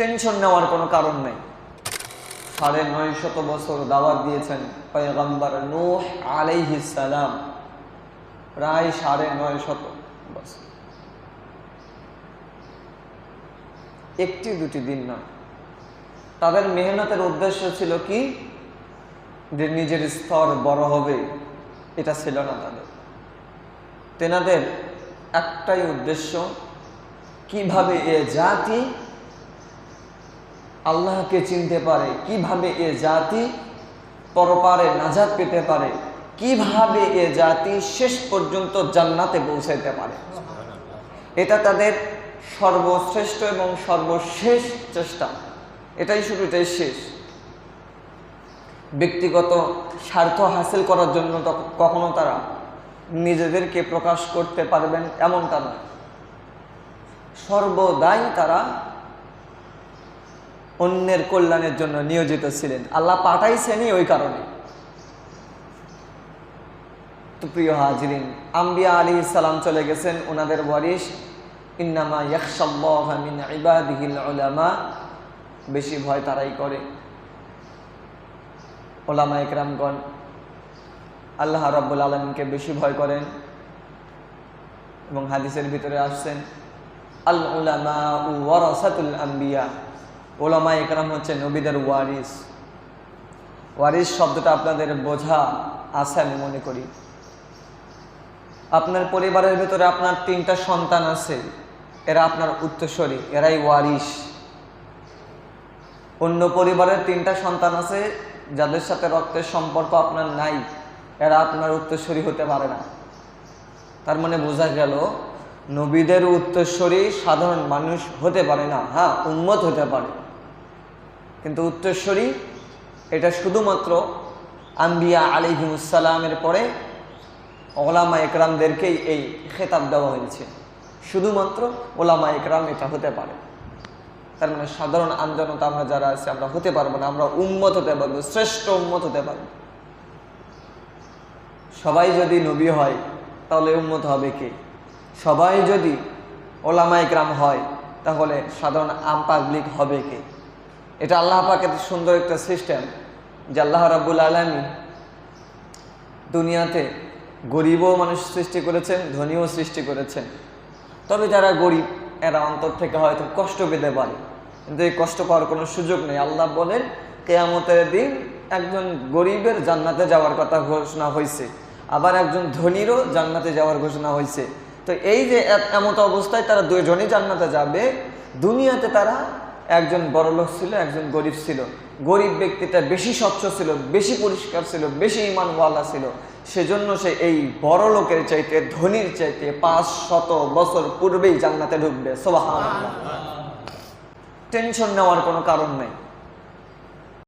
Tension নেওয়ার কোনো কারণ নেই। সাড়ে নয় শত বছর দাওয়াত দিয়েছেন পয়গম্বর নূহ সালাম। প্রায় সাড়ে নয় শত বছর। একটি দুটি দিন নয়। তাদের মেহনতের উদ্দেশ্য ছিল কি? যে নিজের স্তর বড় হবে, এটা ছিল না তাদের। তেনাদের একটাই উদ্দেশ্য, কীভাবে এ জাতি আল্লাহকে চিনতে পারে, কীভাবে এ জাতি পরপারে নাজাত পেতে পারে, কীভাবে এ জাতি শেষ পর্যন্ত জান্নাতে পৌঁছাইতে পারে। এটা তাদের সর্বশ্রেষ্ঠ এবং সর্বশেষ চেষ্টা। এটাই শুরু এটাই শেষ। ব্যক্তিগত স্বার্থ হাসিল করার জন্য কখনো তারা নিজেদেরকে প্রকাশ করতে পারবেন এমনটা নয়। সর্বদাই তারা অন্যের কল্যাণের জন্য নিয়োজিত ছিলেন। আল্লাহ পাঠাইছেনই ওই কারণে। তো প্রিয় হাজিরিন, আম্বিয়া আলী সালাম চলে গেছেন ওনাদের ওয়ারিস ইন্নামা ইয়াকশাল্লাহ ইবাদিহিল উলামা। বেশি ভয় তারাই করে। ওলামা একরামগণ, আল্লাহ রাব্বুল আলমকে বেশি ভয় করেন এবং হাদিসের ভিতরে আসছেন, আল ওয়ারাসাতুল আম্বিয়া। ওলামা একরাম হচ্ছে নবীদের ওয়ারিস। ওয়ারিস শব্দটা আপনাদের বোঝা আছে আমি মনে করি। আপনার পরিবারের ভিতরে আপনার তিনটা সন্তান আছে, এরা আপনার উত্তরস্বরী এরাই ওয়ারিস। অন্য পরিবারের তিনটা সন্তান আছে, যাদের সাথে রক্তের সম্পর্ক আপনার নাই, এরা আপনার উত্তরস্বরী হতে পারে না। তার মানে বোঝা গেল, নবীদের উত্তরস্বরী সাধারণ মানুষ হতে পারে না হ্যাঁ উন্মত হতে পারে। কিন্তু উত্তরস্বরী, এটা শুধুমাত্র আম্বিয়া আলিহিমুসালামের পরে ওলামা একরামদেরকেই এই খেতাব দেওয়া হয়েছে। শুধুমাত্র ওলামা একরাম এটা হতে পারে। তার মানে সাধারণ আমজনতা আমরা যারা আছি, আমরা হতে পারব না, আমরা উন্মত হতে পারব, শ্রেষ্ঠ উন্মত হতে পারব। সবাই যদি নবী হয়, তাহলে উন্মত হবে কে? সবাই যদি ওলামা একরাম হয়, তাহলে সাধারণ আম পাবলিক হবে কে? এটা আল্লাহ পাকের সুন্দর একটা সিস্টেম যে আল্লাহ রাবুল আলমী দুনিয়াতে গরিবও মানুষ সৃষ্টি করেছেন, ধনীও সৃষ্টি করেছেন। তবে যারা গরিব, এরা অন্তর থেকে হয়তো কষ্ট পেতে পারে। কিন্তু এই কষ্ট পাওয়ার কোনো সুযোগ নেই। আল্লাহ বলেন, কেয়ামতের দিন একজন গরিবের জান্নাতে যাওয়ার কথা ঘোষণা হয়েছে আবার একজন ধনীরও জান্নাতে যাওয়ার ঘোষণা হয়েছে তো এই যে এমত অবস্থায় তারা দুজনই জান্নাতে যাবে, দুনিয়াতে তারা একজন বড়লোক ছিল একজন গরিব ছিল। গরিব ব্যক্তিটা বেশি স্বচ্ছ ছিল বেশি পরিষ্কার ছিল বেশি ইমানওয়ালা ছিল। সেজন্য সে এই বড় লোকের চাইতে ধনির চাইতে পাঁচ শত বছর পূর্বেই জান্নাতে ঢুকবে। সোবাহ টেনশন নেওয়ার কোনো কারণ নেই।